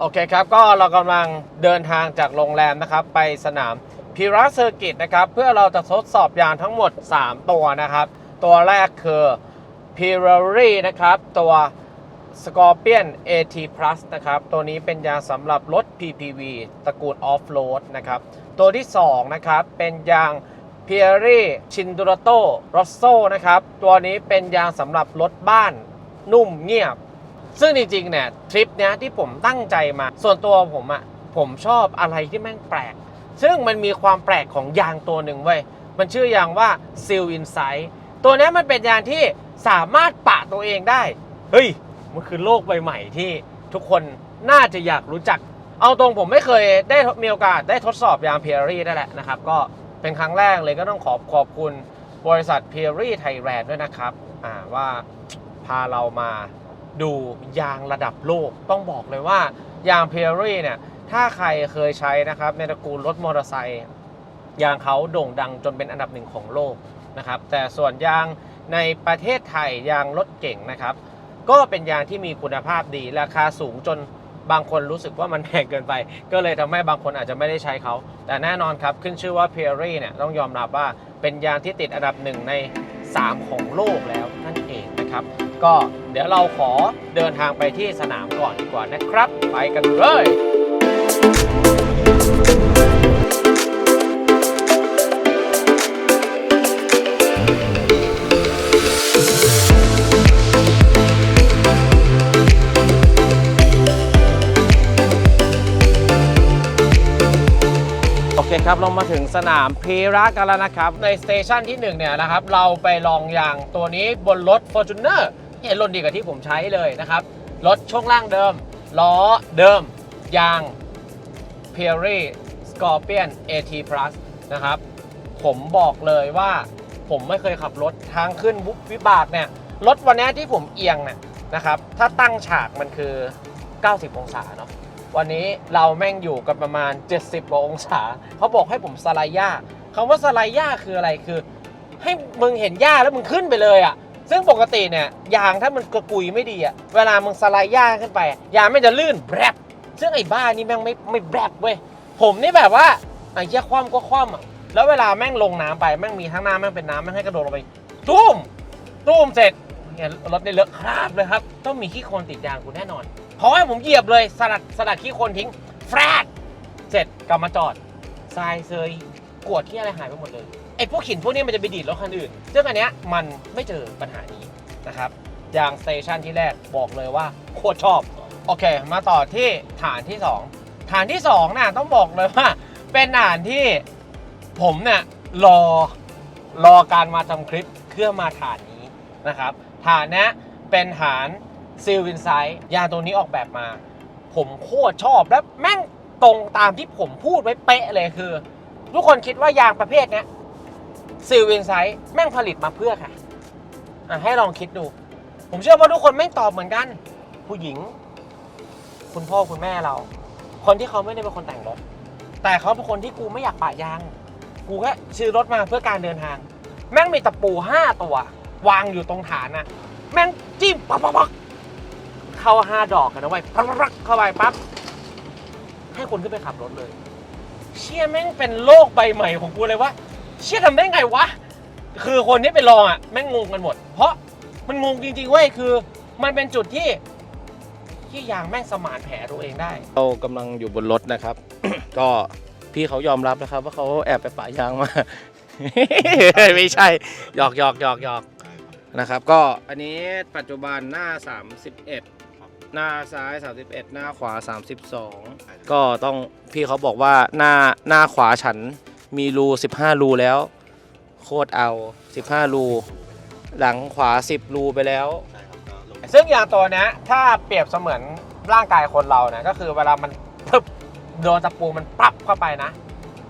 โอเคครับก็เรากำลังเดินทางจากโรงแรมนะครับ ไปสนามพิรัสเซอร์กิตนะครับ เพื่อเราจะทดสอบยางทั้งหมด 3 ตัวนะครับ ตัวแรกคือ Pirelli นะครับ ตัว Scorpion AT Plus นะครับ ตัวนี้เป็นยางสำหรับรถ PPV ตระกูล Off-Road นะครับ ตัวที่ 2 นะครับ เป็นยาง Pirelli Cindurato Rosso นะครับ ตัวนี้เป็นยางสำหรับรถบ้านนุ่มเงียบ ซึ่งจริงๆเนี่ยทริปเนี้ยที่ผมตั้งใจมา ส่วนตัวผมอะผมชอบอะไรที่แม่งแปลก ซึ่งมันมีความแปลกของยางตัวหนึ่งเว้ย มันชื่อยางว่า Seal Insight ตัวนี้มันเป็นยางที่สามารถปะตัวเองได้ เฮ้ย มันคือโลกใบใหม่ที่ทุกคนน่าจะอยากรู้จัก เอาตรงผมไม่เคยได้มีโอกาสได้ทดสอบยางเพียรี่ได้แหละนะครับ ก็เป็นครั้งแรกเลยก็ต้องขอบขอบคุณบริษัทเพียรี่ไทยแลนด์ด้วยนะครับ ว่าพาเรามา ดูยางระดับโลก ต้องบอกเลยว่ายางเพียรี่เนี่ย ถ้าใครเคยใช้นะครับ ในตระกูลรถมอเตอร์ไซค์ยางเขาโด่งดังจนเป็นอันดับหนึ่งของโลกนะครับ แต่ส่วนยางในประเทศไทยยางรถเก่งนะครับ ก็เป็นยางที่มีคุณภาพดี ราคาสูงจนบางคนรู้สึกว่ามันแพงเกินไป ก็เลยทำให้บางคนอาจจะไม่ได้ใช้เขา แต่แน่นอนครับ ขึ้นชื่อว่า p e r r y เนี่ยต้องยอมรับว่าเป็นยางที่ติดอันดับหนึ่งใน 3 ของโลกแล้ว ก็เดี๋ยวเราขอเดินทางไปที่สนามก่อนดีกว่านะครับ ไปกันเลยโอเคครับเรามาถึงสนามพีระกันแล้วนะครับ ในสเตชันที่1เนี่ยนะครับ เราไปลองยางตัวนี้บนรถ Fortuner เห็นรถดีกว่าที่ผมใช้เลยนะครับ รถช่วงล่างเดิม ล้อเดิม ยาง p e r y Scorpion AT Plus นะครับ ผมบอกเลยว่าผมไม่เคยขับรถทางขึ้นวุบวิบากเนี่ย รถวันนี้ที่ผมเอียงเนี่ยนะครับ ถ้าตั้งฉากมันคือ 90 องศาเนาะ วันนี้เราแม่งอยู่กันประมาณ 70กว่าองศา เขาบอกให้ผมสไลด์หญ้าคำว่าสไลด์หญ้าคืออะไรคือ ให้มึงเห็นหญ้าแล้วมึงขึ้นไปเลยอะ่ะ ซึ่งปกติเนี่ยยางถ้ามันกระกุยไม่ดีอะเวลามึงสไลด์หญ้าขึ้นไปอะยางไม่จะลื่นแบรบซึ่งไอ้บ้านี่แม่งไม่ไม่แบรบเว้ยผมนี่แบบว่าไอ้เหี้ยคว่ำก็คว่ำอะแล้วเวลาแม่งลงน้ำไปแม่งมีทั้งน้ำแม่งเป็นน้ำแม่งให้กระโดดลงไปตุ้มตุ้มเสร็จเนี่ยรถได้เลอะคราบเลยครับ ต้องมีขี้โคลนติดยางกูแน่นอนเพราะให้ผมเหยียบเลยสลัดสลัดขี้โคลนทิ้งแฟรดเสร็จกลับมาจอดทรายเซยกวดที่อะไรหายไปหมดเลย ไอ้พวกหินพวกนี้มันจะไปดีดรถคันอื่นซึ่งอันเนี้ยมันไม่เจอปัญหานี้นะครับอย่างสเตชันที่แรกบอกเลยว่าโคตรชอบ โอเค มาต่อที่ฐานที่ 2 ฐานที่2น่ะต้องบอกเลยว่า เป็นฐานที่ผมเนี่ยรอรอการมาทำคลิปเพื่อมาฐานนี้นะครับฐานนี้เป็นฐานซิลวินไซด์ยางตัวนี้ออกแบบมา ผมโคตรชอบและแม่งตรงตามที่ผมพูดไว้เป๊ะเลยคือ ทุกคนคิดว่ายางประเภทนี้ ซิลวินไซด์แม่งผลิตมาเพื่อค่ะอะ ให้ลองคิดดู ผมเชื่อว่าทุกคนแม่งตอบเหมือนกัน ผู้หญิง คุณพ่อคุณแม่เรา คนที่เขาไม่ได้เป็นคนแต่งรถ แต่เขาเป็นคนที่กูไม่อยากปะยาง กูแค่ซื้อรถมาเพื่อการเดินทาง แม่งมีตะปูห้าตัว วางอยู่ตรงฐานนะแม่งจิ้มปักปักปักเข้าห้าดอกกันนะเว้ยปักปักปักเข้าไปปั๊บให้คุณขึ้นไปขับรถเลย เชี่ยแม่งเป็นโลกใบใหม่ของกูเลยว่า เชี่ยทำได้ไงวะ คือคนที่ไปลองอะแม่งงงกันหมด เพราะมันงงจริงๆเว้ยคือ มันเป็นจุดที่ที่ยางแม่งสมานแผลตัวเองได้ เรากำลังอยู่บนรถนะครับ ก็พี่เขายอมรับนะครับ ว่าเขาแอบไปปะยางมา ไม่ใช่หยอกหยอกหยอกหยอกนะครับ ก็อันนี้ปัจจุบันหน้า 31 หน้าซ้าย 31 หน้าขวา 32 ก็ต้องพี่เขาบอกว่าหน้าหน้าขวาฉัน มีรู 15 รูแล้ว โคตรเอา 15 รู หลังขวา 10 รูไปแล้วซึ่งยางตัวเนี้ยถ้าเปรียบเสมือนร่างกายคนเราเนี่ยก็คือเวลามันพึบโดนตะปูมันปรับเข้าไปนะ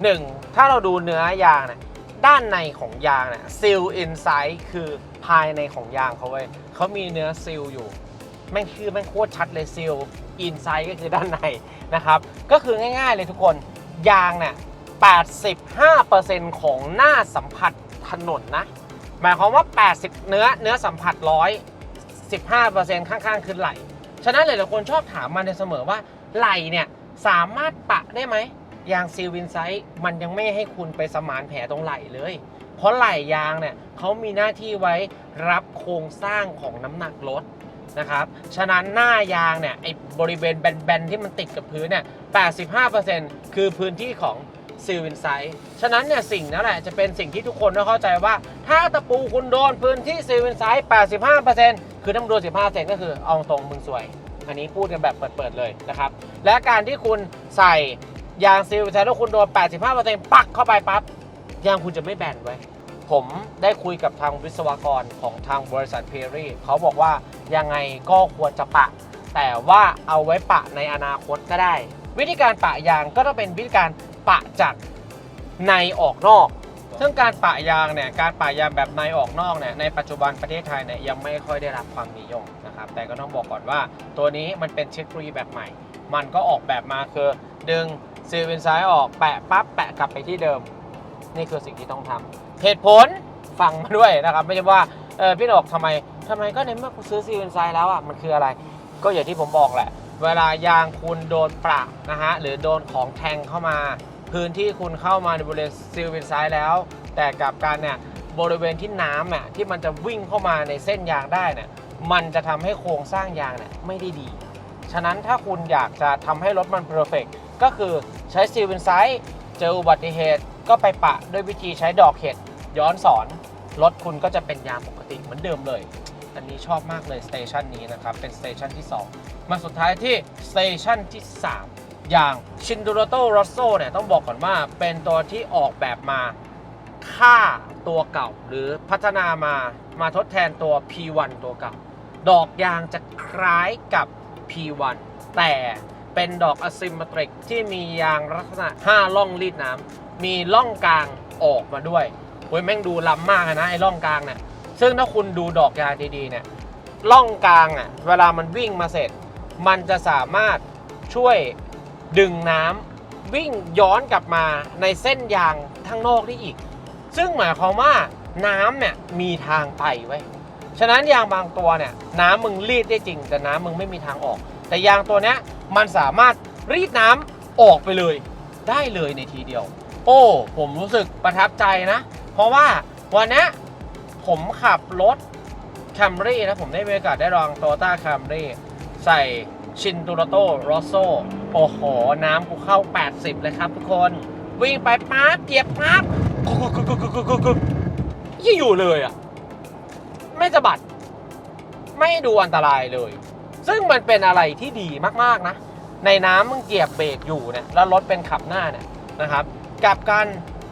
หนึ่งถ้าเราดูเนื้อยางเนี่ยด้านในของยางเนี่ยซิลอินไซด์คือภายในของยางเขาเว้ยเขามีเนื้อซิลอยู่แม่งคือแม่งโคตรชัดเลยซิลอินไซด์ก็คือด้านในนะครับ ก็คือง่ายๆเลยทุกคนยางเนี่ย 85%ของหน้าสัมผัสถนนนะ หมายความว่า 80 เนื้อเนื้อสัมผัสร้อย15%ข้างๆ คือไหล ฉะนั้นหลายๆคนชอบถามมาในเสมอว่าไหลเนี่ยสามารถปะได้ไหมยางซีลวินไซต์มันยังไม่ให้คุณไปสมานแผลตรงไหลเลย เพราะไหลยางเนี่ยเขามีหน้าที่ไว้รับโครงสร้างของน้ำหนักรถนะครับ ฉะนั้นหน้ายางเนี่ยไอ้บริเวณแบนๆที่มันติดกับพื้นเนี่ย 85%คือพื้นที่ของ ซีลวินไซต์ฉะนั้นเนี่ยสิ่งนั้นแหละจะเป็นสิ่งที่ทุกคนต้องเข้าใจว่า ถ้าตะปูคุณโดนพื้นที่ซีลวินไซต์85%คือถ้ามึงโดน15%ก็คือเอาตรงมึงสวย อันนี้พูดกันแบบเปิดๆเลยนะครับ และการที่คุณใส่ยางซีลวินไซต์แล้วคุณโดน 85%ปักเข้าไปปั๊บยางคุณจะไม่แบนไว้ผมได้คุยกับทางวิศวกรของทางบริษัทเพรีเขาบอกว่ายังไงก็ควรจะปะ แต่ว่าเอาไว้ปะในอนาคตก็ได้ วิธีการปะยางก็ต้องเป็นวิธีการ ปะจากในออกนอก ซึ่งการปะยางเนี่ย การปะยางแบบในออกนอกเนี่ย ในปัจจุบันประเทศไทยเนี่ยยังไม่ค่อยได้รับความนิยมนะครับ แต่ก็ต้องบอกก่อนว่า ตัวนี้มันเป็นเทคโนโลยีแบบใหม่ มันก็ออกแบบมาคือดึงซีลวินซ้ายออกแปะปั๊บแปะกลับไปที่เดิม นี่คือสิ่งที่ต้องทำเหตุผลฟังมาด้วยนะครับ ไม่ใช่ว่าเออพี่หนกทำไมทำไมก็ในเมื่อกูซื้อซีลวินไซด์แล้วอะมันคืออะไร ก็อย่างที่ผมบอกแหละ เวลายางคุณโดนปรับนะฮะหรือโดนของแทงเข้ามา พื้นที่คุณเข้ามาในบริเวณซีลวินไซด์แล้ว แต่กลับการเนี่ยบริเวณที่น้ำน่ะที่มันจะวิ่งเข้ามาในเส้นยางได้เนี่ยมันจะทำให้โครงสร้างยางเนี่ยไม่ได้ดี ฉะนั้นถ้าคุณอยากจะทำให้รถมันเพอร์เฟกก็คือใช้ซีลวินไซด์เจออุบัติเหตุก็ไปปะด้วยวิธีใช้ดอกเห็ดย้อนสอน รถคุณก็จะเป็นยางปกติเหมือนเดิมเลย อันนี้ชอบมากเลยสเตชันนี้นะครับ เป็นสเตชันที่ 2 มาสุดท้ายที่สเตชันที่ 3 อย่างชินดูโรโตโรโซเนี่ยต้องบอกก่อนว่าเป็นตัวที่ออกแบบมาฆ่าตัวเก่า หรือพัฒนามามาทดแทนตัว P1 ตัวเก่า ดอกยางจะคล้ายกับ P1 แต่เป็นดอกอะซิมเมตริกที่มียางลักษณะ 5 ล่องรีดน้ำมีล่องกลางออกมาด้วยโอ้ยแม่งดูล้ำมากนะไอ้ล่องกลางเนี่ยซึ่งถ้าคุณดูดอกยางดีๆเนี่ยล่องกลางอะเวลามันวิ่งมาเสร็จ มันจะสามารถช่วย ดึงน้ำวิ่งย้อนกลับมาในเส้นยางข้างนอกได้อีก ซึ่งหมายความว่าน้ำเนี่ยมีทางไปไว้ฉะนั้นยางบางตัวเนี่ยน้ำมึงรีดได้จริง แต่น้ำมึงไม่มีทางออก แต่ยางตัวเนี้ยมันสามารถรีดน้ำออกไปเลย ได้เลยในทีเดียว โอ้ผมรู้สึกประทับใจนะ เพราะว่าวันนี้ผมขับรถแคมรี่นะผมได้มีโอกาสได้ลองโตต้าแคมรี่ใส่ ชินตูรโตโรโซโอ้โห น้ำกูเข้า 80 เลยครับทุกคน วิ่งไปปั๊บเหยียบปั๊บกุกกุกกุกกุกกุกกุกกุกยี่อยู่เลยอะ ไม่สะบัด ไม่ดูอันตรายเลย ซึ่งมันเป็นอะไรที่ดีมากๆนะ ในน้ำมึงเหยียบเบรกอยู่เนี่ยแล้วรถเป็นขับหน้าเนี่ยนะครับกลับกัน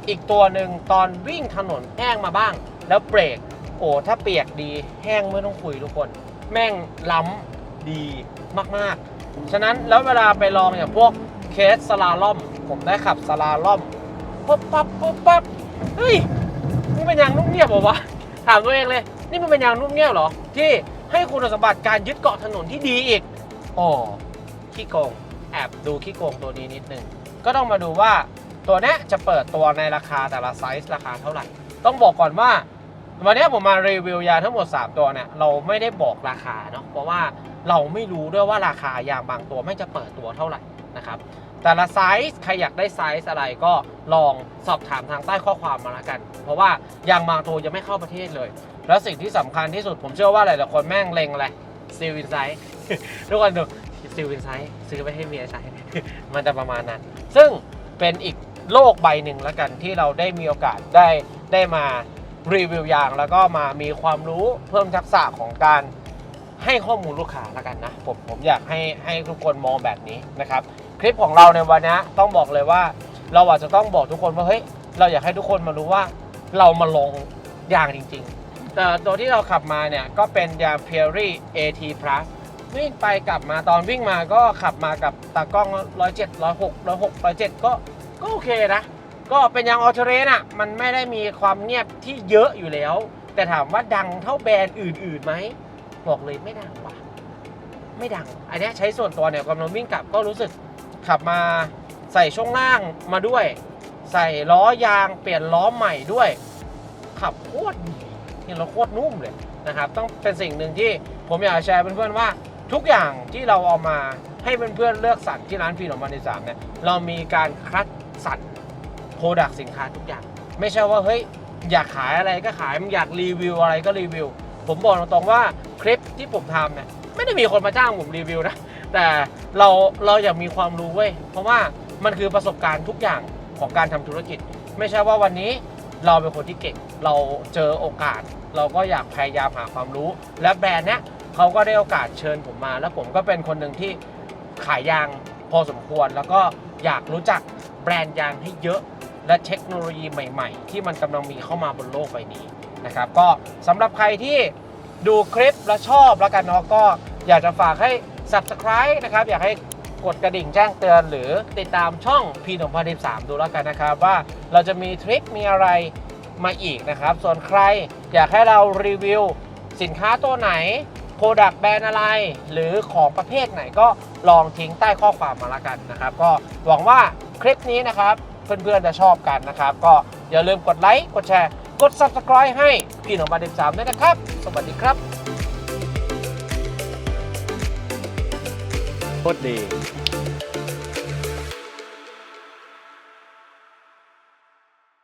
อีกตัวหนึ่งตอนวิ่งถนนแห้งมาบ้าง แล้วเบรกโอ้ถ้าเปียกดีแห้งไม่ต้องคุยทุกคน แม่งล้ำ ดีมากๆ ฉะนั้นแล้วเวลาไปลองอย่างพวกเคสสลาล่อม ผมได้ขับสลาล่อมปุ๊บปั๊บปุ๊บปั๊บเฮ้ยนี่เป็นยางนุ่มเงียบเหรอวะถามตัวเองเลย นี่มันเป็นยางนุ่มเงียบเหรอ ที่ให้คุณสมบัติการยึดเกาะถนนที่ดีอีกโอ้ขี้โกงแอบดูขี้โกงตัวนี้นิดนึงก็ต้องมาดูว่าตัวนี้จะเปิดตัวในราคาแต่ละไซส์ราคาเท่าไหร่ ต้องบอกก่อนว่า วันนี้ผมมารีวิวยาทั้งหมด 3 ตัวเนี่ยเราไม่ได้บอกราคาเนาะเพราะว่าเราไม่รู้ด้วยว่าราคายางบางตัวไม่จะเปิดตัวเท่าไหร่นะครับแต่ละไซส์ใครอยากได้ไซส์อะไรก็ลองสอบถามทางใต้ข้อความมาละกัน เพราะว่ายางบางตัวยังไม่เข้าประเทศเลย แล้วสิ่งที่สำคัญที่สุดผมเชื่อว่าหลายๆคนแม่งเล็งอะไรซีวินไซส์ทุกคนดูซีวินไซส์ซื้อไปให้เมียใช้มันจะประมาณนั้น ซึ่งเป็นอีกโลกใบหนึ่งล้วกันที่เราได้มีโอกาสได้ได้มา รีวิวยางแล้วก็มามีความรู้เพิ่มทักษะของการให้ข้อมูลลูกค้าแล้วกันนะ ผมผมอยากให้ให้ทุกคนมองแบบนี้นะครับ คลิปของเราในวันนี้ต้องบอกเลยว่า เราอาจจะต้องบอกทุกคนว่าเฮ้ยเราอยากให้ทุกคนมารู้ว่าเรามาลงยางจริง ๆ แต่ตัวที่เราขับมาเนี่ยก็เป็นยาง p e r y AT Plus วิ่งไปกลับมาตอนวิ่งมาก็ขับมากับตากล้อง107 106 106 107ก็ก็โอเคนะ ก็เป็นยางออเทเรนอะ มันไม่ได้มีความเงียบที่เยอะอยู่แล้ว แต่ถามว่าดังเท่าแบรนด์อื่นๆไหม บอกเลยไม่ดังว่ะไม่ดัง อันนี้ใช้ส่วนตัวเนี่ยกำลังวิ่งกลับก็รู้สึกขับมาใส่ช่วงล่างมาด้วย ใส่ล้อยางเปลี่ยนล้อใหม่ด้วย ขับโคตรดีนี่เราโคตรนุ่มเลยนะครับ ต้องเป็นสิ่งหนึ่งที่ผมอยากแชร์เพื่อนๆว่า ทุกอย่างที่เราเอามาให้เพื่อนๆเลือกสรรที่ร้านฟีนองมันในสามเนี่ยเรามีการคัดสรรโปรดักสินค้าทุกอย่าง ไม่ใช่ว่าเฮ้ยอยากขายอะไรก็ขายอยากรีวิวอะไรก็รีวิว ผมบอกตรงๆว่าคลิปที่ผมทำเนี่ยไม่ได้มีคนมาจ้างผมรีวิวนะแต่เราเราอยากมีความรู้เว้ยเพราะว่ามันคือประสบการณ์ทุกอย่างของการทำธุรกิจ ไม่ใช่ว่าวันนี้เราเป็นคนที่เก่งเราเจอโอกาส เราก็อยากพยายามหาความรู้ และแบรนด์เนี้ยเขาก็ได้โอกาสเชิญผมมา แล้วผมก็เป็นคนหนึ่งที่ขายยางพอสมควร แล้วก็อยากรู้จักแบรนด์ยางให้เยอะ และเทคโนโลยีใหม่ ๆ ที่มันกำลังมีเข้ามาบนโลกใบนี้นะครับก็สำหรับใครที่ดูคลิปแล้วชอบแล้วกันเนาะก็อยากจะฝากให้ subscribe นะครับอยากให้กดกระดิ่งแจ้งเตือน หรือติดตามช่องพีนของพันสามดูแล้วกันนะครับ ว่าเราจะมีทริคมีอะไรมาอีกนะครับ ส่วนใครอยากให้เรารีวิวสินค้าตัวไหน โปรดักต์แบรนด์อะไร หรือของประเภทไหนก็ลองทิ้งใต้ข้อความมาละกันนะครับ ก็หวังว่าคลิปนี้นะครับ เพื่อนๆจะชอบกันนะครับ ก็อย่าลืมกดไลค์กดแชร์ กด subscribe ให้พี่หนุ่มบาดิสามด้วยนะครับ สวัสดีครับโคตรดี